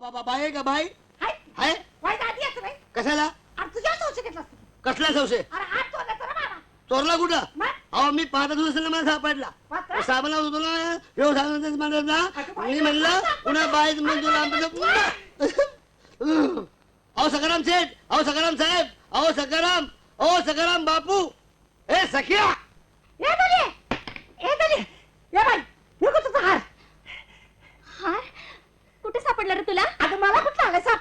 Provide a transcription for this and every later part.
बाबा का बाई हाय. हाय. वाईट आधी येतो रे कशाला? अरे तुझ्या संशय घेतला कसला संशय? अरे हात चोरला तर बाबा चोरला कुठं? मग? अहो मी पाहता दिवसाला मला सापडला. साबणा होतो ना व्यवसायाचा म्हणत मी म्हणलं पुन्हा बाईच म्हणजे अहो सकाराम सेठ अहो सकाराम साहेब अहो सकाराम अहो सकाराम बापू. ए सखिया! ये दली! ये दली! ये बाई हे कुठं तुझा हार? हार? कुठे सापडला रे तुला?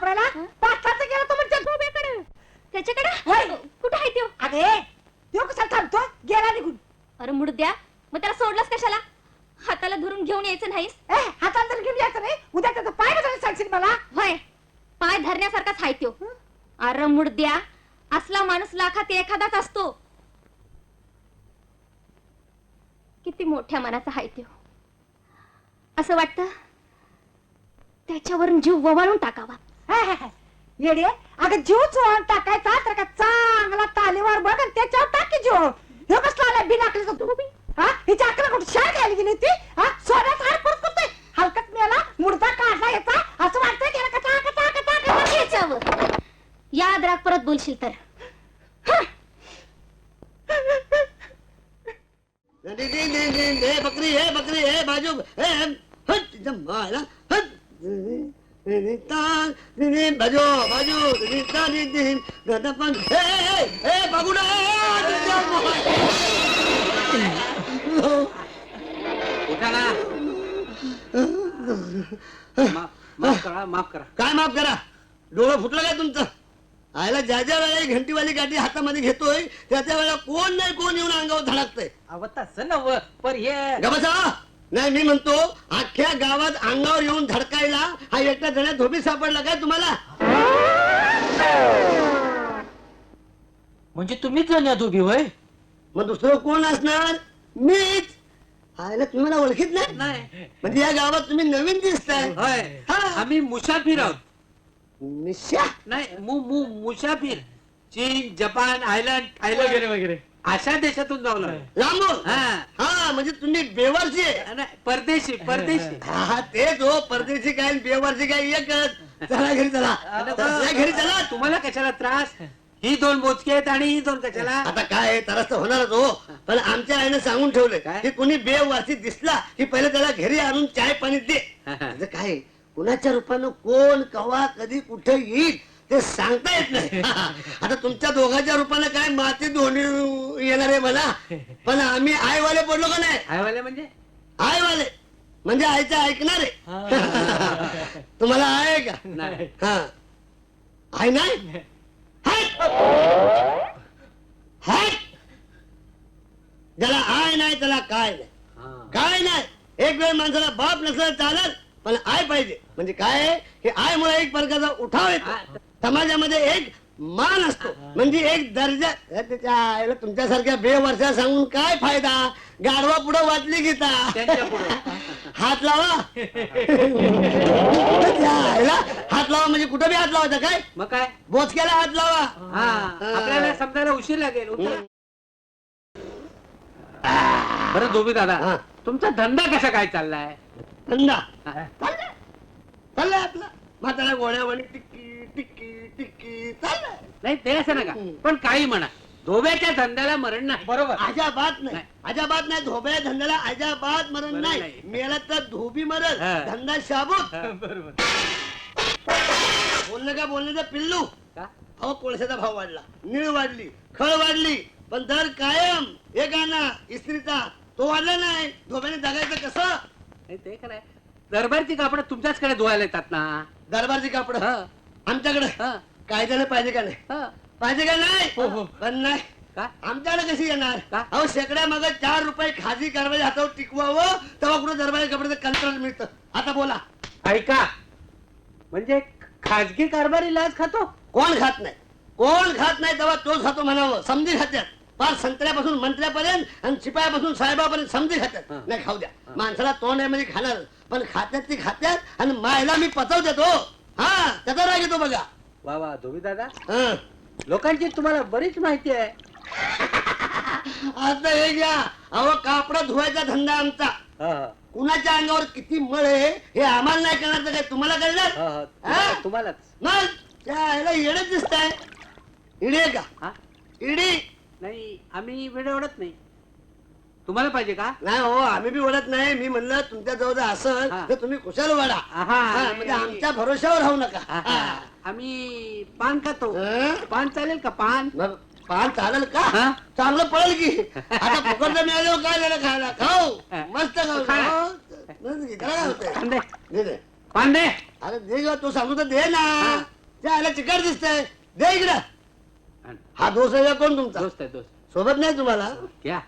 सापडायला पाटलाचं गेला तो म्हणजे. गोब्याकडे होय. त्याच्याकडे कुठे आहे तो? अरे तो कसा थांबतो? गेला निघून. अरे मुडद्या मग त्याला सोडलास कशाला? हाताला धरून घेऊन यायचं नाहीस? ए हातात जर घेऊन यायचं नाही? उद्या त्याचा पाय बदलायला सांगशील मला? होय. पाय धरण्यासारखाच हाय त्यो अरे मुडद्या असला माणूस लाखात एखादाच असतो. किती मोठ्या मनाचा हाय त्यो असं वाटतं त्याच्यावरून जीव ववाळून टाकावा. येडे अगं जीव चोळून टाकायचा तर का चांगला तालीवर बघ आणि त्याच्यावर टाकी जीव. हे कसला आला बिनाकली तू? हा? हिच्या अकरा कुठे शाळ घ्यायला गेली होती? हा? सोन्याचा हार परत करतोय हलकत मेला मुडदा काढला याचा. असं वाटतंय गेला कचा कचा कचा कचा याच्यावर. याद राख परत बोलशील तर. हे. बकरी हे बकरी हे बाजू हे हट मायला हट. बाजू बाजू गदपन हे हे उठा ना मा- माफ करा माफ करा. काय माफ करा? डोळं फुटलं काय तुमचं? आयला ज्या ज्या वेळेला ही घंटीवाली गाठी हातामध्ये घेतोय त्या त्या वेळेला कोण नाही कोण येऊन अंगावर धडकतंय. अव तसं नव पर हे गबसा नाही मी म्हणतो अख्ख्या गावात अंगावर येऊन धडकायला हा एकटा जण धोबी सापडला काय तुम्हाला? म्हणजे तुम्हीच जाण्यात उभी होय? मग दुसरं कोण असणार? मीच. आयला तुम्ही मला ओळखीत नाही? नाही. म्हणजे या गावात तुम्ही नवीन दिसताय. होय. हा. आम्ही मुसाफिर आहोत. नाही मु मु मुसाफिर. चीन जपान आयर्लंड थायलंड. वगैरे वगैरे. अशा देशातून जाऊ लागलो. लांबून हा. हा म्हणजे तुम्ही बेवारशी आहे. नाही, परदेशी परदेशी. हा तेच हो परदेशी काय आणि बेवारशी काय एकच. चला घरी चला. चला घरी चला. तुम्हाला कशाला त्रास? ही दोन मोजके आहेत आणि ही दोन कशाला? आता काय आहे, त्रास तर होणारच हो. पण आमच्या आईनं सांगून ठेवलंय काय? की कुणी बेवासी दिसला की पहिले त्याला घरी आणून चाय पाणी दे. म्हणजे काय कुणाच्या रूपानं कोण कवा कधी कुठे येईल? ते सांगता येत नाही. आता तुमच्या दोघांच्या रूपानं काय माती धोंडी येणार आहे मला? पण आम्ही आईवाले पडलो का नाही? आयवाले म्हणजे? आईवाले. म्हणजे आईचं ऐकणार आहे. तुम्हाला आहे का? नाही. हा. आहे नाही? हाय. हाय. ज्याला आय नाही त्याला काय नाही. हा. काय नाही. एक वेळ माणसाला बाप नसलं चालत पण आय पाहिजे. म्हणजे काय? हे आय मुळे एक प्रकारचा उठाव येतो. समाजामध्ये एक मान असतो. म्हणजे एक दर्जा त्याच्या तुमच्यासारख्या बेवर्षा सांगून काय फायदा? गाडवा पुढे वाटली गीता हात लावा. हात लावा म्हणजे कुठं बी हात लावायचा? काय? मग काय? बोचक्याला हात लावा. हा. आपल्याला समजायला उशीर लागेल. बरं धोबी दादा. तुमचा धंदा कसा काय चाललाय? धंदा. चाललाय. चाललाय आपला. म्हातारा गोळ्यावाणी टिक्की टिक्की टिक्की चाललाय नाही ते असं नका. हम्म. पण काही म्हणा. धोब्याच्या धंद्याला मरण नाही. बरोबर. अजाबात नाही. नाही. अजाबात नाही धोब्या धंद्याला अजाबात मरण मरण नाही. नाही. मेला तर धोबी मरल हा. धंदा शाबूत. बरोबर. बोलणं का बोलण्याचं पिल्लू. का? अहो कोळशाचा भाव वाढला. निळ वाढली खळ वाढली पण दर कायम एक आणा इस्त्रीचा तो वाढला नाही. धोब्याने जगायचं कसं? नाही ते खरंय दरबारची कापड तुमच्याचकडे धुवायला येतात ना. दरबारची कापड. हा. आमच्याकडे. हा. कायद्याने पाहिजे का नाही? हा. पाहिजे का नाही? हो, हो. पण नाही. का? आमच्याकडे कशी येणार? का? अहो शेकड्या मग चार रुपये खाजी कारवाई हातावर टिकवावं तेव्हा कुठं दरबारी कपड्याचं कंत्राट मिळतं. आता बोला. ऐका. म्हणजे खाजगी कारभारी लाच खातो? कोण खात नाही? कोण खात नाही तेव्हा तोच खातो म्हणावं. समजी खात्यात. फार संत्र्यापासून मंत्र्यापर्यंत आणि शिपायापासून साहेबापर्यंत समजी खात्यात हा. नाही खाऊ द्या. माणसाला तोंड आहे म्हणजे खाणार. पण खात्यात ती खात्यात आणि मायला मी पचव देतो. हा त्याचा राग येतो बघा. वा वा धोबी दादा. हं. लोकांची तुम्हाला बरीच माहिती आहे. आता हे घ्या. अहो कापड धुवायचा धंदा आमचा. हा, हा. कुणाच्या अंगावर किती मळ आहे हे आम्हाला नाही कळणार तर काय तुम्हाला कळणार? हा? तुम्हालाच. मग त्या ह्याला येणच दिसत आहे इडी का? हा? इडी. नाही आम्ही वेळ ओढत नाही तुम्हाला पाहिजे का नाही हो आम्ही बी ओढत नाही मी म्हणलं तुमच्या जवळ जर असल हा. तर तुम्ही कुशाल वाढा आहा. हा, म्हणजे आमच्या भरोशावर राहू नका. आम्ही पान खातो हं? पान चालेल का पान मग पान चालेल का हा? चांगलं पडेल की आता मिळालं काय झालं खायला खाऊ हा. मस्त खाऊ खा. हो. मस्त घे. त्याला काय होतंय पान दे अरे दे ग तू सांगू तर दे ना हा. त्याला चिकट दिसतंय दे इकडं हा दोस्त आहे का कोण तुमचा दोस्त आहे दोस्त सोबत नाही तुम्हाला घ्या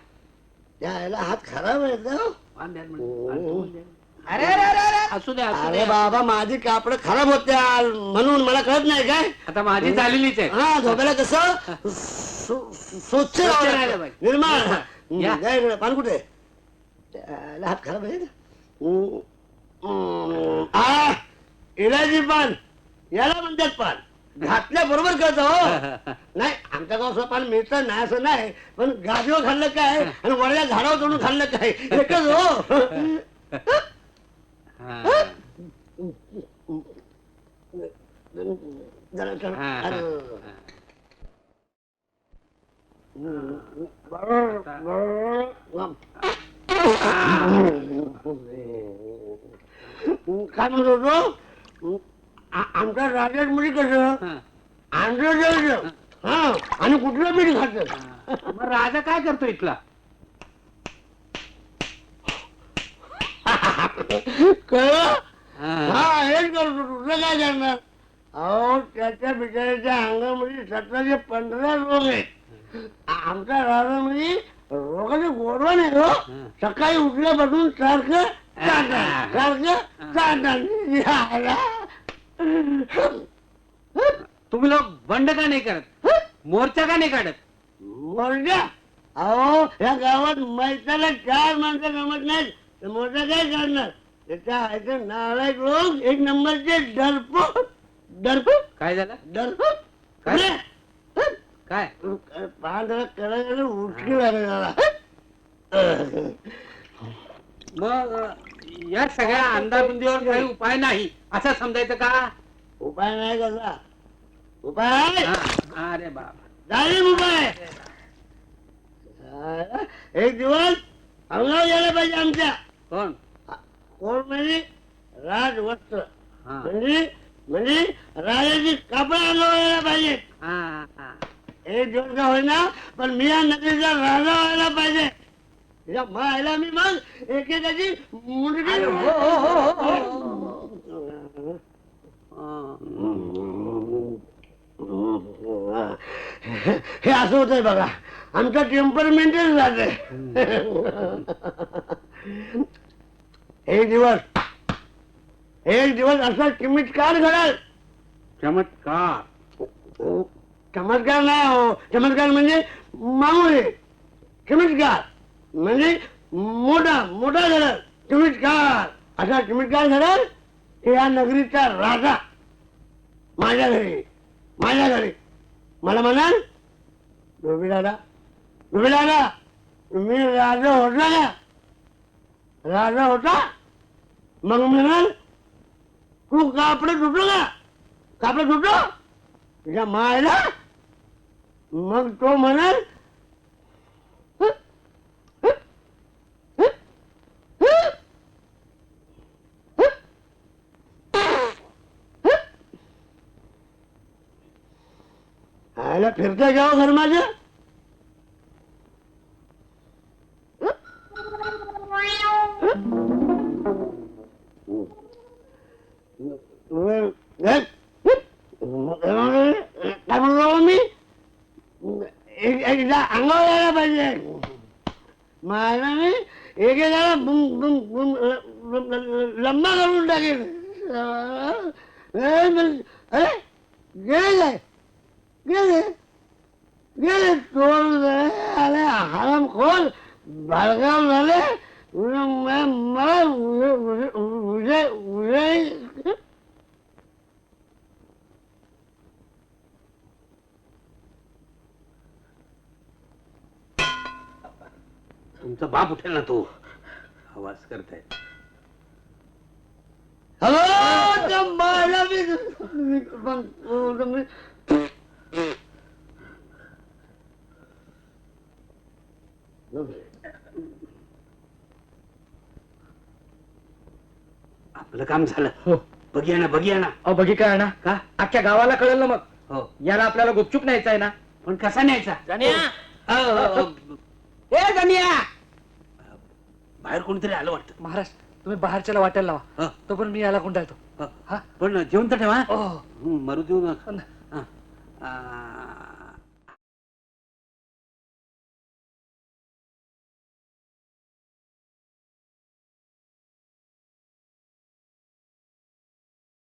त्याला हात खराब आहे का हो? द्या ओ. म्हणून. अरे अरे अरे अरे असू द्या असू अरे द्या बाबा माझी कापड खराब होत्या म्हणून मला कळत नाही काय आता माझी झालेलीच आहे हा झोपायला कसं सु- सु- स्वच्छ राहावं राहायला लागतं. पाहिजे. निर्माण या. काय इकडे? पान कुठे आहे? त्याला हात खराब आहे इलायची पान याला म्हणतात पान घातल्या बरोबर कळतं हो नाही आमच्या गावचं पान मिळतं नाही असं नाही पण गादीवर खाल्लं काय आणि वड्या झाडावर चढून खाल्लं काय एकच हो हा. जरा जरा- हा, हा, अरे. हा. काय म्हणत होतो आमच्या राज्यात म्हणजे कसं. आंध्र जायचं हा. आणि कुठलं बीड खात? मग राजा काय करतो इथला? कळलं? हा. हेच करतो. तुझं काय करणार? अहो त्याच्या बिचाऱ्याच्या अंगामध्ये सतराशे पंधरा रोग आहेत. आमच्या राजामध्ये रोगाचे गोडवा नाही हो. सकाळी उठल्यापासून सारखं सारखं चाटण तुम्ही लोक बंड का नाही करत? मोर्चा का नाही काढत? मोर्चा अहो या गावात मैताला चार माणसं जमत नाहीत. तर मोर्चा काय करणार? त्याच्या ऐकून नालायक लोक एक नंबरचे डरपोक डरपोक काय झालं? डरपोक काय? काय? पाहता करायला उठकी लागेल मग या सगळ्या अंदाबुंदीवर काही उपाय नाही. असं समजायचं का? उपाय नाही कसा उपाय? हा. अरे बाबा. उपाय. एक दिवस अंगावर गेला पाहिजे आमच्या. कोण? कोण म्हणजे राजवस्त्र. हा. म्हणजे म्हणजे राजाची कापड अंगावर यायला पाहिजे. हा, हा. एक दिवस का होईना पण मी या नगरीचा राजा व्हायला पाहिजे. या मी मग एकेकाची मुलगी अरे हो, हो, हो, हो, हे असं होतंय बघा. आमचं टेम्परमेंटच जाते एक दिवस एक दिवस असा चमत्कार घडाल. चमत्कार. चमत्कार नाही हो. चमत्कार म्हणजे मामूली. चमत्कार म्हणजे मोठा मोठा घडल. चमत्कार. असा चमत्कार घडल की या नगरीचा राजा माझ्या घरी. माझ्या घरी. मला म्हणाल? धोबी दादा. धोबी दादा मी राजा होता का राजा होता? मग म्हणाल तू कापड धुतो का? कापड धुतो? तुझ्या मायला? मग तो म्हणाल आयला फिरता घ्यावं हो घर माझ्या काय म्हणलो मी? एक- एकदा अंगावर यायला पाहिजे. माझ्या मी एकेकाला एकदा लंबा करून टाकेल. अरे गेले. गेले. गेले चोर आले हराम खोल बाळगाव झाले. मला मला उजे उजे उजे तुमचा बाप उठेल ना तो. आवाज करताय. अहो, त्या मला मी- पण- मी- आपलं काम झालं. हो. बघिया ना बघिया ना. अहो बघी काय ना. का? अख्ख्या गावाला कळलं ना मग. हो. याला आपल्याला गुपचूप न्यायचा आहे ना. पण कसा न्यायचा? अ, अ, अ, ए गण्या बाहेर कोणीतरी आलं वाटतं. महाराज तुम्ही बाहेरच्याला वाटायला लावा. हं, तोपर्यंत मी याला गुंडाळतो. हं. हा? पण जेवण तर ठेवा. हं, मरू देऊ नका. हं. आ,